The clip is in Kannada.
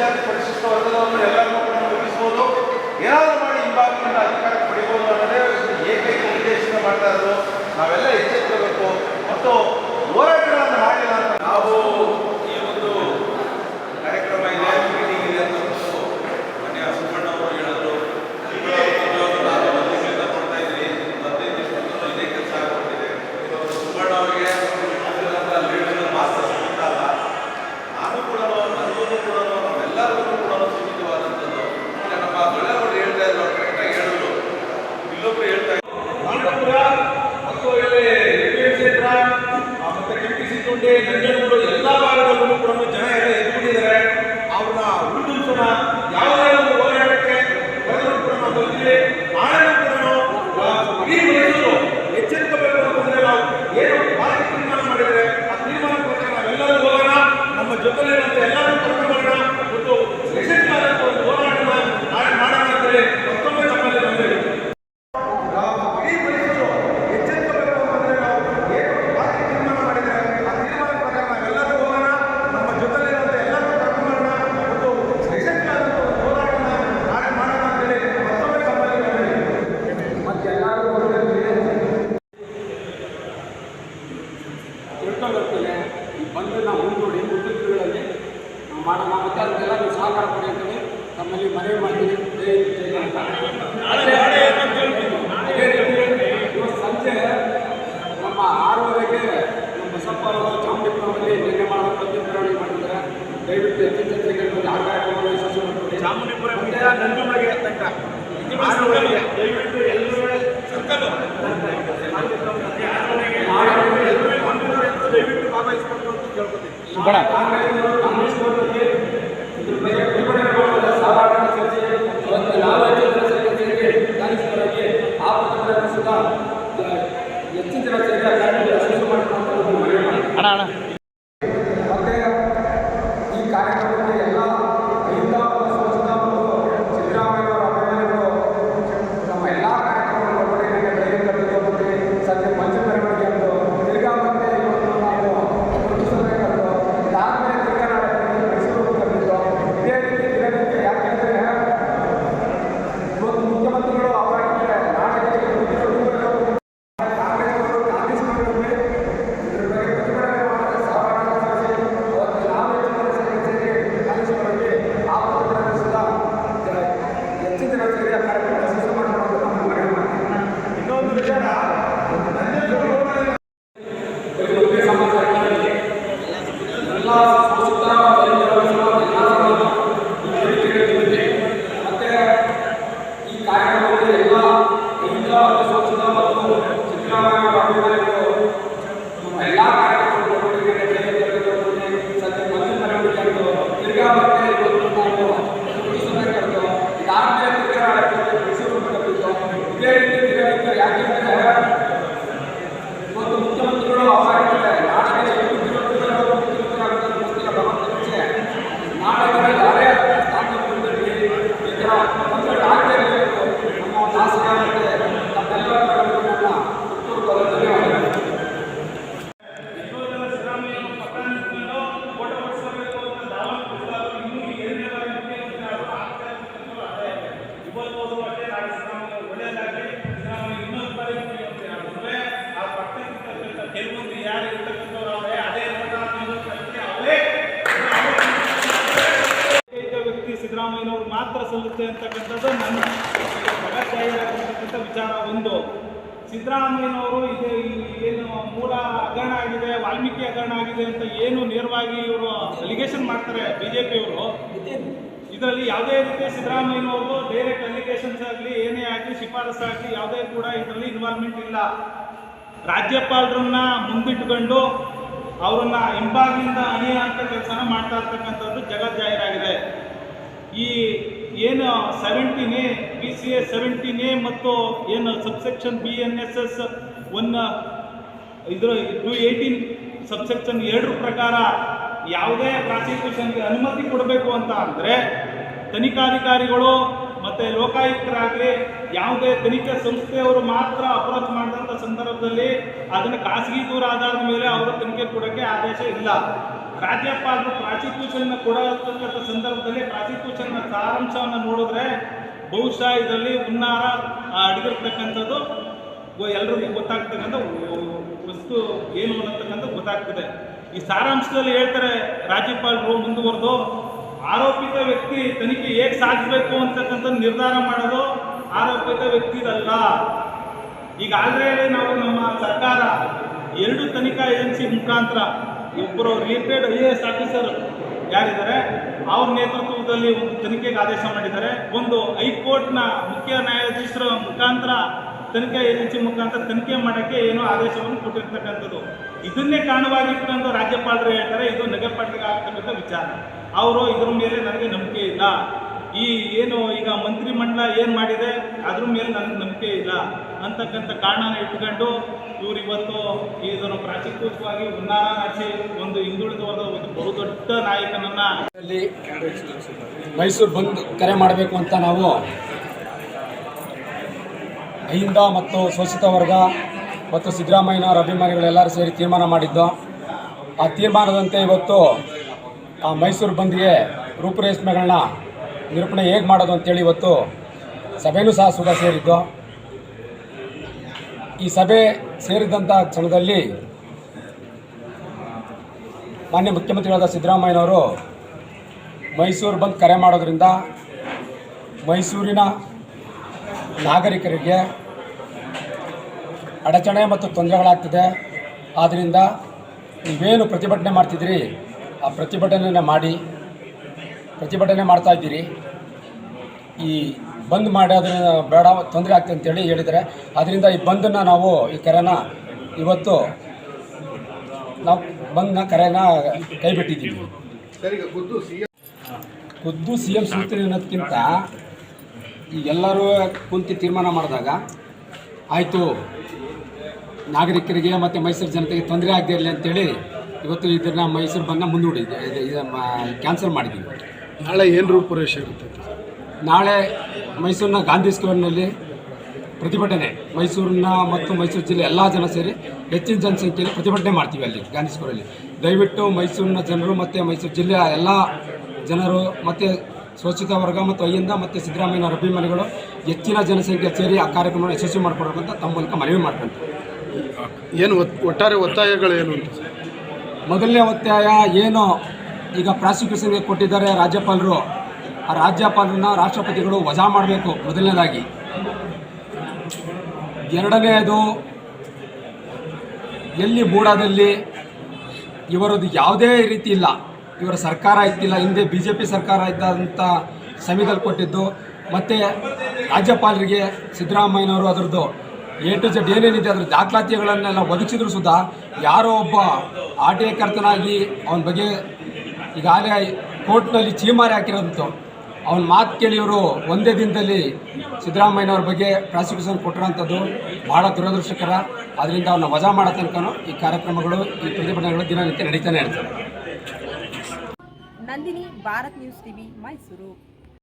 ಜಾತಿ ಪರಿಶಿಷ್ಟ ವರ್ಗದವರನ್ನು ಎಲ್ಲರನ್ನೂ ಕೂಡ ಏನಾದರೂ ಮಾಡಿ ಹಿಂಭಾಗದಿಂದ ಅಧಿಕಾರ ಪಡಿಬೋದು ಅನ್ನೋದೇ ಏಕೈಕ ಉದ್ದೇಶನ ಮಾಡ್ತಾ ಇರೋದು. ನಾವೆಲ್ಲ ಎಚ್ಚೆತ್ತಿರಬೇಕು ಸಂಜೆ ನಮ್ಮ ಆರೂವರೆಗೆ ನಮ್ಮ ಬಸಪ್ಪ ಅವರು ಚಾಮುಂಡಿಪುರಮಲ್ಲಿ ನಿನ್ನೆ ಮಾಡಬೇಕು ಮೆರವಣಿಗೆ ದಯವಿಟ್ಟು ಹೆಚ್ಚಿನ ಜನರಿಗೆ ಬಂದು ಆ ಕಾರ್ಯಕ್ರಮವನ್ನು ಯಶಸ್ವಿ ಚಾಮುಂಡಿಪುರ ನಂಜುಮಳಿಗೆ ತಕ್ಕ ಆರೂವರೆಗೆ ದಯವಿಟ್ಟು ಎಲ್ಲರೂ ಸರ್ಕಲ್ ದಯವಿಟ್ಟು ಭಾಗವಹಿಸಬೇಕು ಅಂತ ಕೇಳ್ಕೊತೀನಿ ಕೂಡ ಹೆಚ್ಚಿನ ಜನತೆಯಿಂದ ಅಣ್ಣ. love ಸಲ್ಲುತ್ತೆ ಅಂತಕ್ಕಂಥದ್ದು ನನ್ನ ಅಗತ್ಯಾಗಿರತಕ್ಕಂಥ ವಿಚಾರ ಒಂದು. ಸಿದ್ದರಾಮಯ್ಯನವರು ಇದೆ ಏನು ಮೂಲ ಅಗರಣ ಆಗಿದೆ, ವಾಲ್ಮೀಕಿ ಅಗರಣ ಆಗಿದೆ ಅಂತ ಏನು ನೇರವಾಗಿ ಇವರು ಅಲಿಗೇಷನ್ ಮಾಡ್ತಾರೆ ಬಿ ಜೆ ಪಿಯವರು ಇದರಲ್ಲಿ ಯಾವುದೇ ರೀತಿ ಸಿದ್ದರಾಮಯ್ಯನವರು ಡೈರೆಕ್ಟ್ ಅಲಿಗೇಷನ್ಸ್ ಆಗಲಿ, ಏನೇ ಆಗಲಿ ಶಿಫಾರಸ್ಸಾಗಲಿ ಯಾವುದೇ ಕೂಡ ಇದರಲ್ಲಿ ಇನ್ವಾಲ್ವ್ಮೆಂಟ್ ಇಲ್ಲ. ರಾಜ್ಯಪಾಲರನ್ನ ಮುಂದಿಟ್ಕೊಂಡು ಅವರನ್ನ ಹಿಂಬಾಗಿಲಿಂದ ಅಣಿಯ ಅಂತ ಕೆಲಸನ ಮಾಡ್ತಾ ಇರ್ತಕ್ಕಂಥದ್ದು ಜಗಜ್ಜಾಹೀರಾಗಿದೆ ಈ ಏನು seventeen A B C A seventeen A ಮತ್ತು ಏನು subsection B N S S one ಇದ್ರ ಟು ಏಯ್ಟೀನ್ ಸಬ್ಸೆಕ್ಷನ್ ಎರಡರ ಪ್ರಕಾರ ಯಾವುದೇ ಪ್ರಾಸಿಕ್ಯೂಷನ್ಗೆ ಅನುಮತಿ ಕೊಡಬೇಕು ಅಂತ ಅಂದರೆ ತನಿಖಾಧಿಕಾರಿಗಳು ಮತ್ತು ಲೋಕಾಯುಕ್ತರಾಗಲಿ ಯಾವುದೇ ತನಿಖಾ ಸಂಸ್ಥೆಯವರು ಮಾತ್ರ ಅಪ್ರೋಚ್ ಮಾಡಿದಾಗ ಸಂದರ್ಭದಲ್ಲಿ ಅದನ್ನು ಖಾಸಗಿ ದೂರ ಆಧಾರದ ಮೇಲೆ ಅವರು ತನಿಖೆ ಕೊಡೋಕ್ಕೆ ಆದೇಶ ಇಲ್ಲ. ರಾಜ್ಯಪಾಲರು ಪ್ರಾಸಿಕ್ಯೂಷನ್ ಕೊಡತಕ್ಕಂಥ ಸಂದರ್ಭದಲ್ಲಿ ಪ್ರಾಸಿಕ್ಯೂಷನ್ನ ಸಾರಾಂಶವನ್ನು ನೋಡಿದ್ರೆ ಬಹುಶಃ ಇದರಲ್ಲಿ ಹುನ್ನಾರ ಅಡಗಿರ್ತಕ್ಕಂಥದ್ದು ಎಲ್ರಿಗೂ ಗೊತ್ತಾಗ್ತಕ್ಕಂಥ ವಸ್ತು ಏನು ಅನ್ನತಕ್ಕಂಥ ಗೊತ್ತಾಗ್ತದೆ. ಈ ಸಾರಾಂಶದಲ್ಲಿ ಹೇಳ್ತಾರೆ ರಾಜ್ಯಪಾಲರು ಮುಂದುವರೆದು, ಆರೋಪಿತ ವ್ಯಕ್ತಿ ತನಿಖೆ ಹೇಗೆ ಸಾಧಿಸಬೇಕು ಅಂತಕ್ಕಂಥ ನಿರ್ಧಾರ ಮಾಡೋದು ಆರೋಪಿತ ವ್ಯಕ್ತಿದಲ್ಲ ಆಲ್ರೆಡಿ ನಾವು ನಮ್ಮ ಸರ್ಕಾರ ಎರಡು ತನಿಖಾ ಏಜೆನ್ಸಿ ಮುಖಾಂತರ ಒಬ್ಬರು related I A S officer ಯಾರಿದ್ದಾರೆ, ಅವ್ರ ನೇತೃತ್ವದಲ್ಲಿ ಒಂದು ತನಿಖೆಗೆ ಆದೇಶ ಮಾಡಿದ್ದಾರೆ. ಒಂದು ಹೈಕೋರ್ಟ್ನ ಮುಖ್ಯ ನ್ಯಾಯಾಧೀಶರ ಮುಖಾಂತರ ತನಿಖಾ ಏಜೆನ್ಸಿ ಮುಖಾಂತರ ತನಿಖೆ ಮಾಡೋಕ್ಕೆ ಏನೋ ಆದೇಶವನ್ನು ಕೊಟ್ಟಿರ್ತಕ್ಕಂಥದ್ದು. ಇದನ್ನೇ ಕಾರಣವಾಗಿಟ್ಕೊಂಡು ರಾಜ್ಯಪಾಲರು ಹೇಳ್ತಾರೆ, ಇದು ನಗೆಪಟ್ಟಿಗೆ ಆಗ್ತಕ್ಕಂಥ ವಿಚಾರ. ಅವರು ಇದ್ರ ಮೇಲೆ ನನಗೆ ನಂಬಿಕೆ ಇಲ್ಲ. ಈ ಏನು ಈಗ ಮಂತ್ರಿಮಂಡಲ ಏನು ಮಾಡಿದೆ, ಅದ್ರ ಮೇಲೆ ನನಗೆ ನಂಬಿಕೆ ಇಲ್ಲ. ಅಂತಕ್ಕಂಥ ಕಾರಣನ ಇಟ್ಕೊಂಡು ಇವರು ಇವತ್ತು ಇದನ್ನು ಪ್ರಾಚೀಕೃತವಾಗಿ ಹುನ್ನಾರ ನಡೆಸಿ ಒಂದು ಹಿಂದುಳಿದ ವರ್ಗದ ಒಂದು ಬಹುದೊಡ್ಡ ನಾಯಕನನ್ನ ಮೈಸೂರು ಬಂದ್ ಕರೆ ಮಾಡಬೇಕು ಅಂತ ನಾವು ಅಹಿಂದ ಮತ್ತು ಶೋಷಿತ ವರ್ಗ ಮತ್ತು ಸಿದ್ದರಾಮಯ್ಯನವರ ಅಭಿಮಾನಿಗಳೆಲ್ಲರೂ ಸೇರಿ ತೀರ್ಮಾನ ಮಾಡಿದ್ದು. ಆ ತೀರ್ಮಾನದಂತೆ ಇವತ್ತು ಆ ಮೈಸೂರು ಬಂದ್ಗೆ ರೂಪುರೇಷ್ಮೆಗಳನ್ನ ನಿರೂಪಣೆ ಹೇಗೆ ಮಾಡೋದು ಅಂತೇಳಿ ಇವತ್ತು ಸಭೆಯೂ ಸಹ ಸುಧಾ ಸೇರಿದ್ದು. ಈ ಸಭೆ ಸೇರಿದಂಥ ಕ್ಷಣದಲ್ಲಿ ಮಾನ್ಯ ಮುಖ್ಯಮಂತ್ರಿಗಳಾದ ಸಿದ್ದರಾಮಯ್ಯನವರು ಮೈಸೂರು ಬಂದು ಕರೆ ಮಾಡೋದ್ರಿಂದ ಮೈಸೂರಿನ ನಾಗರಿಕರಿಗೆ ಅಡಚಣೆ ಮತ್ತು ತೊಂದರೆಗಳಾಗ್ತಿದೆ. ಆದ್ದರಿಂದ ನೀವೇನು ಪ್ರತಿಭಟನೆ ಮಾಡ್ತಿದ್ದೀರಿ, ಆ ಪ್ರತಿಭಟನೆಯನ್ನು ಮಾಡಿ. ಪ್ರತಿಭಟನೆ ಮಾಡ್ತಾ ಇದ್ದೀರಿ. ಈ ಬಂದ್ ಮಾಡೋದ್ರಿಂದ ಬೇಡ ತೊಂದರೆ ಆಗ್ತದೆ ಅಂತೇಳಿ ಹೇಳಿದರೆ ಅದರಿಂದ ಈ ಬಂದನ್ನು ನಾವು ಈ ಕರೆನ ಇವತ್ತು ನಾವು ಬಂದ್ನ ಕರೆನ ಕೈ ಬಿಟ್ಟಿದ್ದೀವಿ. ಖುದ್ದು ಸಿ ಎಂ ಸೂಚನೆ ಅನ್ನೋದಕ್ಕಿಂತ ಈ ಎಲ್ಲರೂ ಕುಂತು ತೀರ್ಮಾನ ಮಾಡಿದಾಗ ಆಯಿತು ನಾಗರಿಕರಿಗೆ ಮತ್ತು ಮೈಸೂರು ಜನತೆಗೆ ತೊಂದರೆ ಆಗದೇ ಇರಲಿ ಅಂತೇಳಿ ಇವತ್ತು ಇದನ್ನು ಮೈಸೂರು ಬಂದ ಇದು ಕ್ಯಾನ್ಸಲ್ ಮಾಡಿದ್ದೀವಿ. ನಾಳೆ ಏನು ರೂಪುರೇಷೆ ಇರುತ್ತೆ ನಾಳೆ ಮೈಸೂರಿನ ಗಾಂಧಿ ಸ್ಕ್ವೇರ್ನಲ್ಲಿ ಪ್ರತಿಭಟನೆ. ಮೈಸೂರಿನ ಮತ್ತು ಮೈಸೂರು ಜಿಲ್ಲೆ ಎಲ್ಲ ಜನ ಸೇರಿ ಹೆಚ್ಚಿನ ಜನಸಂಖ್ಯೆಯಲ್ಲಿ ಪ್ರತಿಭಟನೆ ಮಾಡ್ತೀವಿ ಅಲ್ಲಿ ಗಾಂಧಿ ಸ್ಕ್ವೇರಲ್ಲಿ. ದಯವಿಟ್ಟು ಮೈಸೂರಿನ ಜನರು ಮತ್ತು ಮೈಸೂರು ಜಿಲ್ಲೆಯ ಎಲ್ಲ ಜನರು ಮತ್ತು ಸ್ವಚ್ಛತ ವರ್ಗ ಮತ್ತು ಅಯ್ಯಿಂದ ಮತ್ತು ಸಿದ್ದರಾಮಯ್ಯನವರ ಅಭಿಮಾನಿಗಳು ಹೆಚ್ಚಿನ ಜನಸಂಖ್ಯೆ ಸೇರಿ ಆ ಕಾರ್ಯಕ್ರಮವನ್ನು ಯಶಸ್ವಿ ಮಾಡಿಕೊಡ್ಬೇಕಂತ ತಮ್ಮ ಮೂಲಕ ಮನವಿ ಮಾಡ್ಕೊಂತೀವಿ ಏನು ಒಟ್ಟಾರೆ ಒತ್ತಾಯಗಳೇನು ಅಂತ ಮೊದಲನೇ ಒತ್ತಾಯ ಏನು? ಈಗ ಪ್ರಾಸಿಕ್ಯೂಷನ್ಗೆ ಕೊಟ್ಟಿದ್ದಾರೆ ರಾಜ್ಯಪಾಲರು. ಆ ರಾಜ್ಯಪಾಲರನ್ನ ರಾಷ್ಟ್ರಪತಿಗಳು ವಜಾ ಮಾಡಬೇಕು ಮೊದಲನೇದಾಗಿ. ಎರಡನೆಯದು, ಎಲ್ಲಿ ಬೂಡಾದಲ್ಲಿ ಇವರದ್ದು ಯಾವುದೇ ರೀತಿ ಇಲ್ಲ. ಇವರ ಸರ್ಕಾರ ಇತ್ತಿಲ್ಲ, ಹಿಂದೆ ಬಿ ಜೆ ಪಿ ಸರ್ಕಾರ ಇದ್ದಂಥ ಸಮಯದಲ್ಲಿ ಕೊಟ್ಟಿದ್ದು. ಮತ್ತು ರಾಜ್ಯಪಾಲರಿಗೆ ಸಿದ್ದರಾಮಯ್ಯನವರು ಅದರದ್ದು ಎ ಟು ಜೆಡ್ ಏನೇನಿದೆ ಅದ್ರ ದಾಖಲಾತಿಗಳನ್ನೆಲ್ಲ ಒದಗಿಸಿದ್ರು ಸುಧಾ ಯಾರೋ ಒಬ್ಬ ಆಟೇಕರ್ತನಾಗಿ ಅವನ ಬಗ್ಗೆ ಈಗಾಗಲೇ ಕೋರ್ಟ್ನಲ್ಲಿ ಚೀಮಾರಿ ಹಾಕಿರೋದಂತು. ಅವನ ಮಾತು ಕೇಳಿ ಇವರು ಒಂದೇ ದಿನದಲ್ಲಿ ಸಿದ್ದರಾಮಯ್ಯನವ್ರ ಬಗ್ಗೆ ಪ್ರಾಸಿಕ್ಯೂಷನ್ ಕೊಟ್ಟಿರೋಂಥದ್ದು ಭಾಳ ದುರದೃಷ್ಟಕರ. ಅದರಿಂದ ಅವನ್ನ ವಜಾ ಮಾಡೋ ತನಕನೂ ಈ ಕಾರ್ಯಕ್ರಮಗಳು, ಈ ಪ್ರತಿಭಟನೆಗಳು ದಿನನಿತ್ಯ ನಡೀತಾನೆ ಇರ್ತವೆ. Nandini, Bharat news TV, Mysuru.